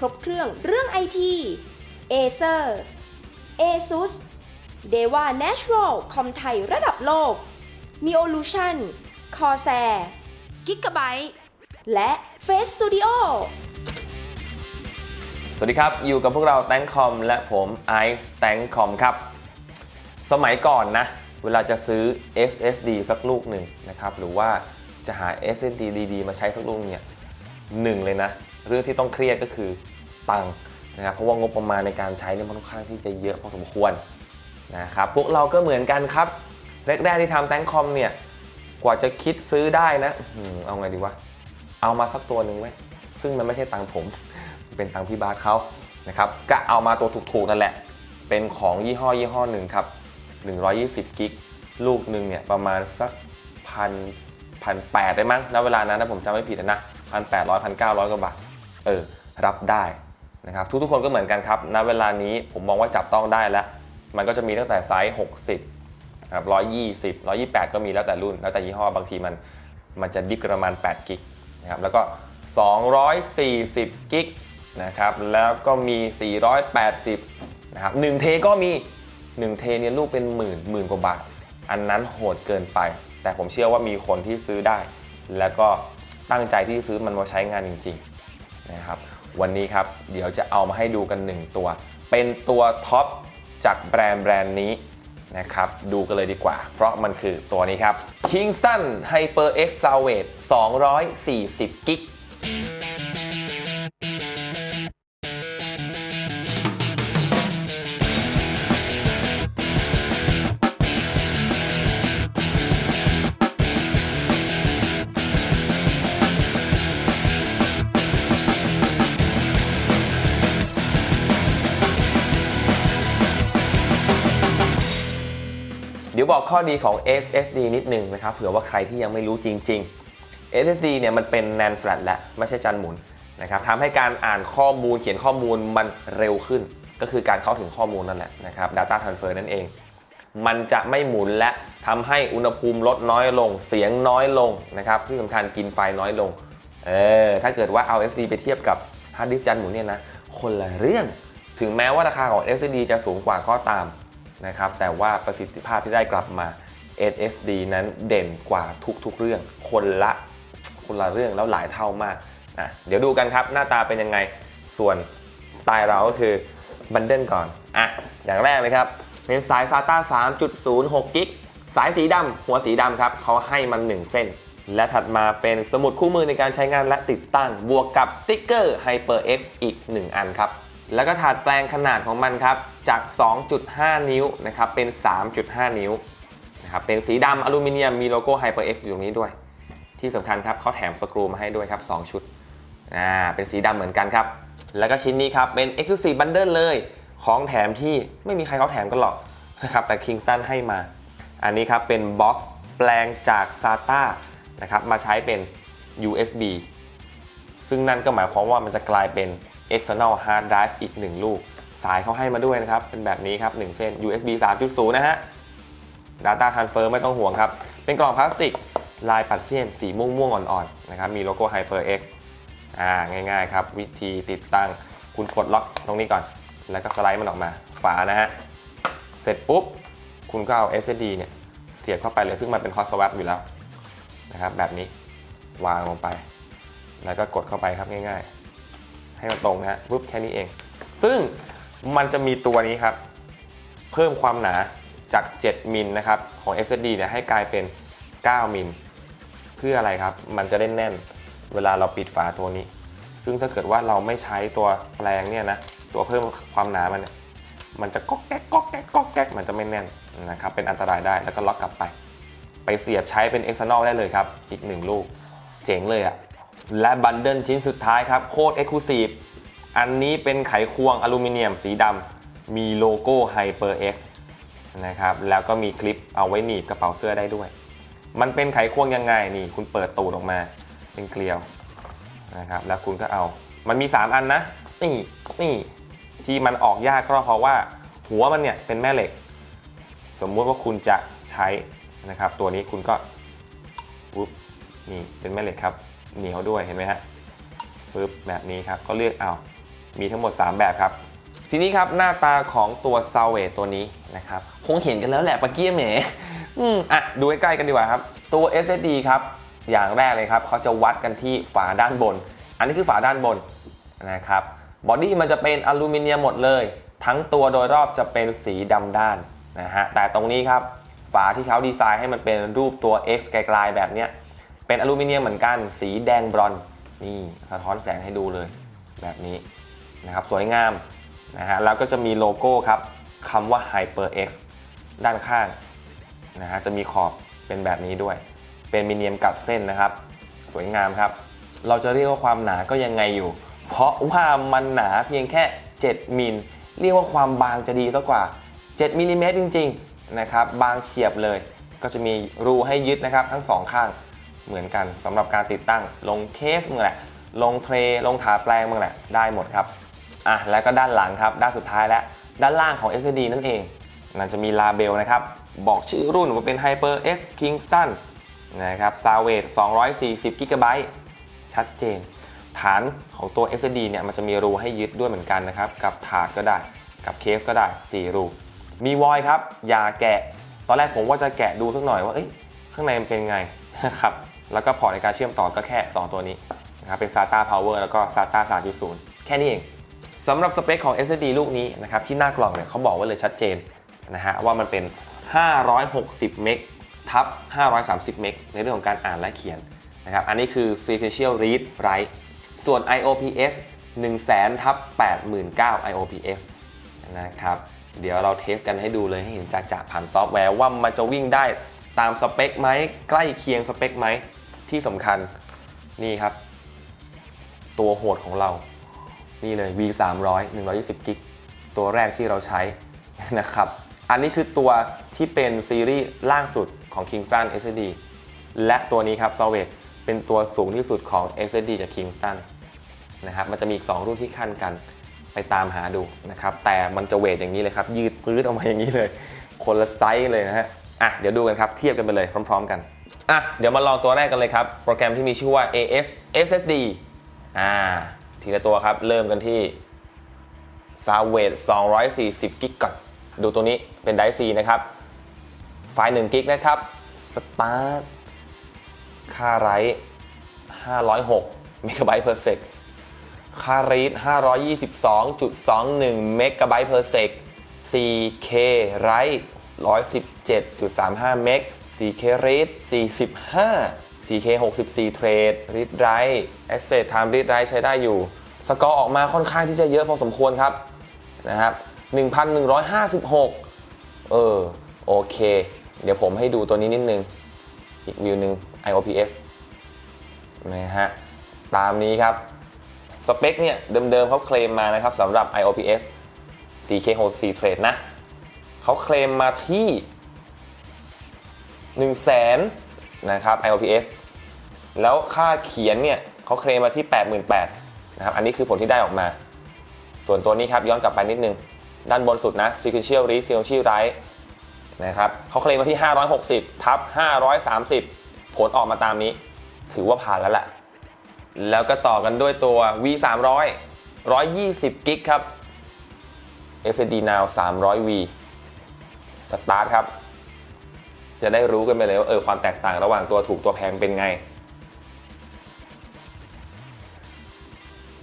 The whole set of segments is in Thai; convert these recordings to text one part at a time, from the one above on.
ครบเครื่องเรื่องไอที Acer ASUS Deva Natural คอมไทยระดับโลก Neolution Corsair Gigabyte และ Face Studio สวัสดีครับ อยู่กับพวกเราแตงคอมและผมไอซ์แตงคอมครับ สมัยก่อนนะ เวลาจะซื้อ SSD สักลูกหนึ่งนะครับ หรือว่าจะหา SSD ดีๆ มาใช้สักลูกเนี่ยหนึ่งเลยนะ เรื่องที่ต้องเครียดก็คือ ตังค์นะครับเพราะว่างบประมาณในการใช้เนี่ยมันค่อนข้างที่จะเยอะพอสมควรนะครับพวกเราก็เหมือนกันครับแรกๆที่ทำแตงคอมเนี่ยกว่าจะคิดซื้อได้นะอื้อหือเอาไงดีวะเอามาสักตัวหนึ่งไว้ซึ่งมันไม่ใช่ตังผม เป็นตังพี่บาสเขานะครับก็เอามาตัวถูกๆนั่นแหละ เป็นของยี่ห้อยี่ห้อหนึ่งครับ 120 กิกลูกหนึ่งเนี่ยประมาณสักพันพันแปดได้มั้งณเวลานั้นถ้าผมจำไม่ผิดนะพันแปดร้อยพันเก้าร้อยกว่าบาทเออรับได้ นะครับทุกๆคนก็เหมือนกันครับณเวลานี้ผมมองว่าจับต้องได้แล้ว มันก็จะมีตั้งแต่ไซส์ 60ครับ120 128 ก็มีแล้วแต่รุ่น แล้วแต่ยี่ห้อบางทีมันมันจะดิฟกันประมาณ8กิกนะครับแล้วก็ 240 กิกนะครับแล้วก็มี 480 นะครับ1เทก็มี 1 เทเนี่ยลูกเป็นหมื่นหมื่นกว่าบาท อันนั้นโหดเกินไป แต่ผมเชื่อว่ามีคนที่ซื้อได้ แล้วก็ตั้งใจที่จะซื้อมันมาใช้งานจริงๆ นะครับวันนี้ครับเดี๋ยวจะเอามาให้ดูกัน 1 ตัว เป็นตัวท็อปจากแบรนด์แบรนด์นี้นะครับดูกันเลยดีกว่า เพราะมันคือตัวนี้ครับ Kingston HyperX Salvage 240กิก บอกข้อดีของ SSD นิดนึงนะครับเผื่อว่าใครที่ยังไม่รู้จริง ๆ SSD เนี่ยมันเป็น NAND flash และไม่ใช่จันหมุนนะครับทำให้การอ่านข้อมูลเขียนข้อมูลมันเร็วขึ้น ก็คือการเข้าถึงข้อมูลนั่นแหละนะครับ data transfer นั่นเอง มันจะไม่หมุนและทำให้อุณหภูมิลดน้อยลง เสียงน้อยลงนะครับที่สำคัญกินไฟน้อยลงเออถ้าเกิดว่าเอา SSD ไปเทียบกับ hard disk จันหมุนเนี่ยนะคนละเรื่อง ถึงแม้ว่าราคาของ SSD จะสูงกว่าก็ตาม นะครับแต่ว่าประสิทธิภาพที่ได้กลับมา SSD นั้นเด่นกว่าทุกๆเรื่อง คนละคนละเรื่องแล้วหลายเท่ามากนะเดี๋ยวดูกันครับหน้าตาเป็นยังไงส่วนสไตล์เราก็คือบันเดิลก่อนอะอย่างแรกเลยครับเป็นสาย SATA 3.06กิกสายสีดำหัวสีดำครับเขาให้มัน 1 เส้น และถัดมาเป็นสมุดคู่มือในการใช้งานและติดตั้ง บวกกับสติ๊กเกอร์ HyperX อีก 1 อันครับ แล้วก็ถาดแปลงขนาดของมันครับ จาก 2.5 นิ้วนะครับ เป็น 3.5 นิ้วนะครับ เป็นสีดำอลูมิเนียม มีโลโก้ HyperX อยู่ตรงนี้ด้วย ที่สำคัญครับเขาแถมสกรูมาให้ด้วยครับ 2 ชุด อ่า เป็นสีดำเหมือนกันครับ แล้วก็ชิ้นนี้ครับ เป็น Exclusive Bundle เลย ของแถมที่ไม่มีใครเขาแถมกันหรอกนะครับ แต่ Kingston ให้มา อันนี้ครับ เป็นบ็อกซ์แปลงจาก SATA นะครับ มาใช้เป็น USB ซึ่งนั่นก็หมายความว่ามันจะกลายเป็น external hard drive อีก 1 ลูก สายเขาให้มาด้วยนะครับ เป็นแบบนี้ครับ 1 เส้น USB 3.0 นะฮะ Data Transfer ไม่ต้องห่วงครับ เป็นกล่องพลาสติก ลายปัดเสี้ยน สีม่วงม่วงอ่อนๆนะครับ มีโลโก้ HyperX อ่าง่ายๆครับ วิธีติดตั้งคุณกดล็อกตรงนี้ก่อน แล้วก็สไลด์มันออกมาฝานะฮะ เสร็จปุ๊บ คุณก็เอา SSD เนี่ยเสียบเข้าไปเลยซึ่งมันเป็น hot swap อยู่แล้วนะครับแบบนี้วางลงไป แล้วก็กดเข้าไปครับง่าย ๆ ให้มันตรงนะฮะปุ๊บแค่นี้เอง ซึ่งมันจะมีตัวนี้ครับ เพิ่มความหนาจาก 7มิลนะครับของ SSD เนี่ยให้กลายเป็น 9มิลเพื่ออะไรครับ มันจะได้แน่นเวลาเราปิดฝาตัวนี้ ซึ่งถ้าเกิดว่าเราไม่ใช้ตัวแปลงเนี่ยนะตัวเพิ่มความหนามันเนี่ยมันจะก๊อกแก๊กก๊อกแก๊กก๊อกแก๊กมันจะไม่แน่นนะครับเป็นอันตรายได้แล้วก็ล็อกกลับไป ไปเสียบใช้เป็น external ได้เลยครับ อีก1ลูก เจ๋งเลยอะ และบันเดิลชิ้นสุดท้ายครับโคตร Exclusive อันนี้เป็นไขควงอลูมิเนียมสีดำมีโลโก้ HyperX นะครับแล้วก็มีคลิปเอาไว้หนีบกระเป๋าเสื้อได้ด้วย มันเป็นไขควงยังไงนี่คุณเปิดตูดออกมาเป็นเกลียวนะครับแล้วคุณก็เอา มันมี 3 อันนะนี่นี่ที่มันออกยากก็เพราะว่า หัวมันเนี่ยเป็นแม่เหล็ก สมมุติว่าคุณจะใช้นะครับตัวนี้คุณก็ปุ๊บนี่เป็นแม่เหล็กครับ เหนียวด้วยเห็นไหมฮะปึ๊บแบบนี้ครับก็เลือกเอามีทั้งหมด 3 แบบครับ ทีนี้ครับหน้าตาของตัว s a l v a g e ตัวนี้นะครับคงเห็นกันแล้วแหละปะเกี้ยแหมอืมอะดูใกล้ๆกันดีกว่าครับ ตัว SSD ครับอย่างแรกเลยครับเขาจะวัดกันที่ฝาด้านบน อันนี้คือฝาด้านบนนะครับบอดี้มันจะเป็นอลูมิเนียมหมดเลย ทั้งตัวโดยรอบจะเป็นสีดำด้านนะฮะแต่ตรงนี้ครับฝาที่เขาดีไซน์ให้มันเป็นรูปตัว X ไกลๆแบบเนี้ย เป็นอลูมิเนียมเหมือนกัน สีแดงบรอนนี่สะท้อนแสงให้ดูเลยแบบนี้นะครับสวยงามนะฮะแล้วก็จะมีโลโก้ครับคำว่า HyperX ด้านข้างนะฮะจะมีขอบเป็นแบบนี้ด้วย เป็นมิเนียมกับเส้นนะครับ สวยงามครับ เราจะเรียกว่าความหนาก็ยังไงอยู่ เพราะว่ามันหนาเพียงแค่ 7มิลเรียกว่าความบางจะดีซะกว่า 7มิลลิเมตรจริงๆนะครับบางเฉียบเลย ก็จะมีรูให้ยึดนะครับทั้งสองข้าง เหมือนกันสำหรับการติดตั้งลงเคสมึงแหละ ลงเทรลงถาแปลงมึงแหละได้หมดครับอะแล้วก็ด้านหลังครับด้านสุดท้ายและด้านล่างของ SSD นั่นเองมันจะมีลาเบลนะครับ บอกชื่อรุ่นว่าเป็น HyperX Kingston นะครับ s a v a g e 240 GB ชัดเจน ฐานของตัว SSD เนี่ยมันจะมีรูให้ยึดด้วยเหมือนกันนะครับ กับถาดก็ได้ กับเคสก็ได้ 4 รู มีวอยครับ อย่าแกะ ตอนแรกผมว่าจะแกะดูสักหน่อยว่า เอ้ย ข้างในมันเป็นไงนะครับ แล้วก็พอร์ตในการเชื่อมต่อก็แค่ 2 ตัวนี้นะครับเป็น SATA Power แล้วก็ SATA 3.0 แค่นี้เองสำหรับสเปคของ SSD ลูกนี้นะครับที่หน้ากล่องเนี่ยเขาบอกไว้เลยชัดเจนนะฮะว่ามันเป็น 560 เมกทับ 530 เมกในเรื่องของการอ่านและเขียนนะครับอันนี้คือ sequential read write ส่วน IOPS 100,000ทับ89,000 IOPS นะครับเดี๋ยวเราเทสกันให้ดูเลยให้เห็นจากจากผ่านซอฟต์แวร์ว่ามันจะวิ่งได้ตามสเปคไหมใกล้เคียงสเปคไหม ที่สำคัญนี่ครับ ตัวโหดของเรา นี่เลย V 3 0 0 120กิกตัวแรกที่เราใช้นะครับ อันนี้คือตัวที่เป็นซีรีส์ล่างสุดของ Kingston SSD และตัวนี้ครับ s o l v a g e เป็นตัวสูงที่สุดของ SSD จาก Kingston นะครับ มันจะมีอีก 2 รุ่นที่ขั้นกันไปตามหาดูนะครับ แต่มันจะเวทอย่างนี้เลยครับ ยืดปื้ดออกมาอย่างนี้เลย คนละไซส์เลยนะฮะ อะ เดี๋ยวดูกันครับ เทียบกันไปเลยพร้อม ๆ กัน อะเดี๋ยวมาลองตัวแรกกันเลยครับ โปรแกรมที่มีชื่อว่า AS SSD อ่าทีละตัวครับ เริ่มกันที่ s a v a g e 240กิกก่อนดูตัวนี้เป็นไดซีนะครับ ไฟล์1กิกนะครับสตาร์ทค่าไรต์506เมกะไบต์ per sec ค่ารีด522.21เมกะไบต์ per sec 4K ไรต์117.35เมก 4K read 45 4K 64เทรด read write asset time read write ใช้ได้อยู่ สกอร์ออกมาค่อนข้างที่จะเยอะพอสมควรครับนะครับ 1,156 เออ โอเค เดี๋ยวผมให้ดูตัวนี้นิดนึง อีกวิวหนึ่ง IOPS นะฮะ ตามนี้ครับ สเปคเนี่ย เดิมๆเขาเคลมมานะครับสำหรับ IOPS 4K64 Trade นะ เขาเคลมมาที่ 1 0 0 0 0แสนนะครับ IOPS แล้วค่าเขียนเนี่ยเขาเคลมมาที่ 88,000นะครับ อันนี้คือผลที่ได้ออกมา ส่วนตัวนี้ครับย้อนกลับไปนิดนึง ด้านบนสุดนะ sequential read sequential write นะครับเขาเคลมมาที่ 560 ทับ 530 ผลออกมาตามนี้ ถือว่าผ่านแล้วแหละ แล้วก็ต่อกันด้วยตัว V 300 120กิกครับ SSD now 300V สตาร์ทครับ จะได้รู้กันไปเลยว่าเออความแตกต่างระหว่างตัวถูกตัวแพงเป็นไง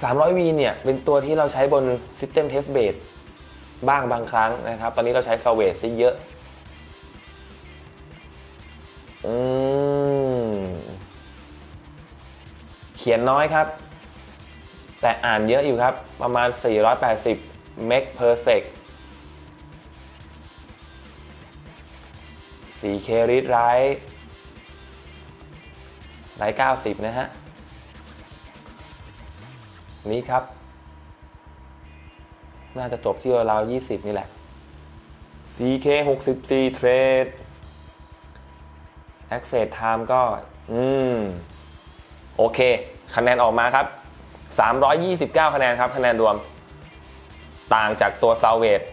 300V เนี่ยเป็นตัวที่เราใช้บน System Test Bed บ้างบางครั้งนะครับ ตอนนี้เราใช้ s a v a g e ซะเยอะอืมเขียนน้อยครับ แต่อ่านเยอะอยู่ครับ ประมาณ 480เมก per sec 4K read write ไลท์90 นะฮะ นี้ครับ น่าจะจบที่ราวๆ20 นี่แหละ CK 64 Trade Access Time ก็ อืม โอเค คะแนนออกมาครับ 329 คะแนนครับ คะแนนรวม ต่างจากตัว s a l v a g e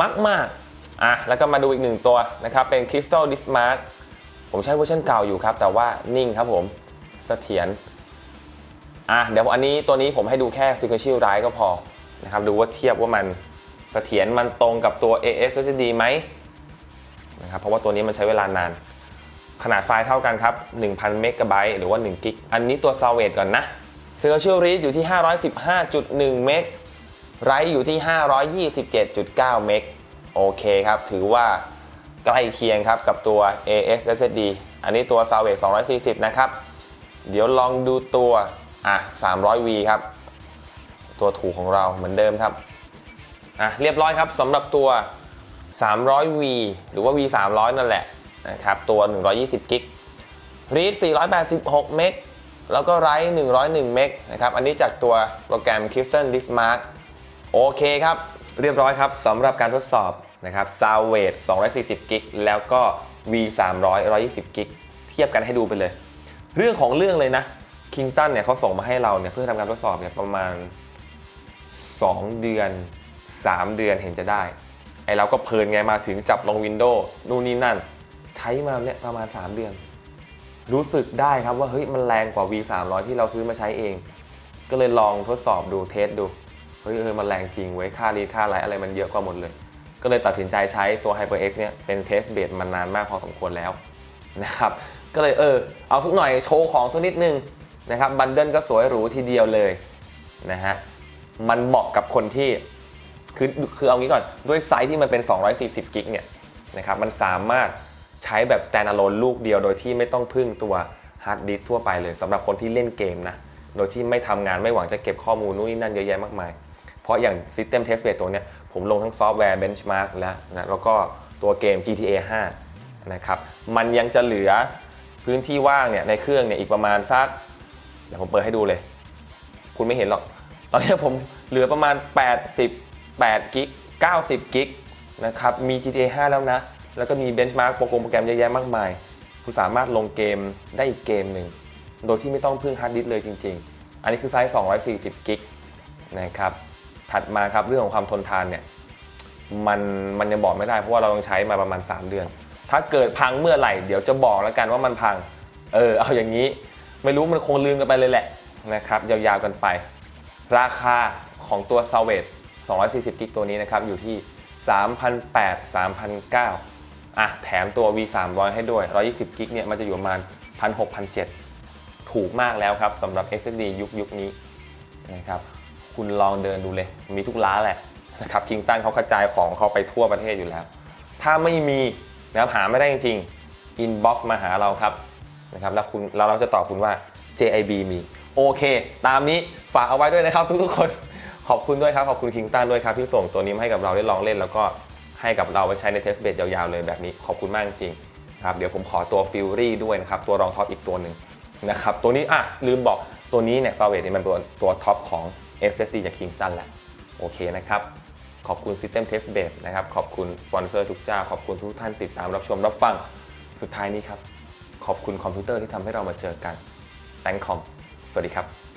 มากมากๆ อะแล้วก็มาดูอีกหนึ่งตัวนะครับเป็น Crystal Dismark ผมใช้เวอร์ชันเก่าอยู่ครับ แต่ว่านิ่งครับผมเสถียรอะเดี๋ยวอันนี้ตัวนี้ผมให้ดูแค่ s e q u e n t i a l r i ก็พอนะครับดูว่าเทียบว่ามันเสถียรมันตรงกับตัว ASSD ไหมนะครับเพราะว่าตัวนี้มันใช้เวลานาน ขนาดไฟล์เท่ากันครับ 1,000 เมกะไบต์หรือว่า1กิกอันนี้ตัว s a l v a g e ก่อนนะ Sequential Read อยู่ที่ 515.1 เมกไรอยู่ที่ 527.9 เมก โอเคครับ ถือว่าใกล้เคียงครับกับตัว AS SSD อันนี้ตัว s a l v a g e 240 นะครับ เดี๋ยวลองดูตัวอะ 300V ครับ ตัวถูกของเราเหมือนเดิมครับ อะ เรียบร้อยครับสำหรับตัว 300V หรือว่า V 300นั่นแหละนะครับ ตัว 120 กิก read 486 เมก แล้วก็ write 101 เมกนะครับ อันนี้จากตัวโปรแกรม Kristen Dismark โอเคครับ เรียบร้อยครับสำหรับการทดสอบนะครับ s o u n d w a v e 240 กิก แล้วก็ V 300 120 กิก เทียบกันให้ดูไปเลย เรื่องของเรื่องเลยนะ Kingston เนี่ยเขาส่งมาให้เราเนี่ยเพื่อทำการทดสอบเนี่ยประมาณ 2 เดือน 3 เดือนเห็นจะได้ ไอเราก็เพลินไงมาถึงจับลงวินโดว์นู่นนี่นั่น ใช้มาเนี่ยประมาณ 3 เดือน รู้สึกได้ครับว่าเฮ้ยมันแรงกว่า V 3 0 0ที่เราซื้อมาใช้เอง ก็เลยลองทดสอบดูเทสดู เฮ้ยเออมันแรงจริงเว้ยค่ารีค่าไรอะไรมันเยอะกว่าหมดเลย ก็เลยตัดสินใจใช้ตัว HyperX เนี่ยเป็นเทสเบดมานานมากพอสมควรแล้วนะครับก็เลยเออเอาสักหน่อยโชว์ของสักนิดนึงนะครับบันเดิลก็สวยหรูทีเดียวเลยนะฮะมันเหมาะกับคนที่คือคือเอางี้ก่อนด้วยไซส์ที่มันเป็น 240 กิกเนี่ยนะครับมันสามารถใช้แบบ standalone ลูกเดียวโดยที่ไม่ต้องพึ่งตัวฮาร์ดดิสทั่วไปเลยสำหรับคนที่เล่นเกมนะ โดยที่ไม่ทำงานไม่หวังจะเก็บข้อมูลนู่นนี่นั่นเยอะแยะมากมาย ราะอย่าง System Test Bed ตัวเนี้ยผมลงทั้งซอฟต์แวร์ Benchmark แล้วนะแล้วก็ตัวเกม GTA 5นะครับมันยังจะเหลือพื้นที่ว่างเนี่ยในเครื่องเนี่ยอีกประมาณสักเดี๋ยวผมเปิดให้ดูเลย คุณไม่เห็นหรอก ตอนนี้ผมเหลือประมาณ 88กิก90กิกนะครับมี GTA 5 แล้วนะ แล้วก็มีเบนช์มาร์กโปรแกรมโปรแกรมเยอะแยะมากมาย คุณสามารถลงเกมได้อีกเกมหนึ่งโดยที่ไม่ต้องพึ่งฮาร์ดดิสเลยจริง ๆ อันนี้คือไซส์240กิกนะครับ ถัดมาครับเรื่องของความทนทานเนี่ยมันมันยังบอกไม่ได้เพราะว่าเราต้องใช้มาประมาณ 3 เดือน ถ้าเกิดพังเมื่อไหร่เดี๋ยวจะบอกแล้วกันว่ามันพัง เออเอาอย่างนี้ ไม่รู้มันคงลืมกันไปเลยแหละนะครับยาวๆกันไป ราคาของตัว s a l v a g e 240กิกตัวนี้นะครับอยู่ที่ 3,800 3,900อะแถมตัว V 300ให้ด้วย 120กิกเนี่ยมันจะอยู่ประมาณ 1,600 1,700 ถูกมากแล้วครับสำหรับ SSD ยุคยุคนี้นะครับ คุณลองเดินดูเลย มีทุกร้านแหละนะครับคิงตันเขากระจายของเขาไปทั่วประเทศอยู่แล้ว ถ้าไม่มีนะครับหาไม่ได้จริงๆ inbox มาหาเราครับนะครับแล้วคุณแล้วเราจะตอบคุณว่า JIB มีโอเค ตามนี้ฝากเอาไว้ด้วยนะครับ ทุกๆ คนขอบคุณด้วยครับ ขอบคุณคิงตันด้วยครับที่ส่งตัวนี้มาให้กับเราได้ลองเล่น แล้วก็ให้กับเราไว้ใช้ในเทสเบดยาวๆเลยแบบนี้ขอบคุณมากจริงครับเดี๋ยวผมขอตัวฟิลรี่ด้วยนะครับตัวรองท็อปอีกตัวหนึ่งนะครับตัวนี้อะลืมบอกตัวนี้เนี่ยซาเวตเนี่ยมันตัวตัวท็อปของ SSD จาก Kingston แหละโอเคนะครับ ขอบคุณ System Test Bed นะครับ ขอบคุณสปอนเซอร์ทุกเจ้า ขอบคุณทุกท่านติดตามรับชมรับฟัง สุดท้ายนี้ครับ ขอบคุณคอมพิวเตอร์ที่ทำให้เรามาเจอกันแตงคอม สวัสดีครับ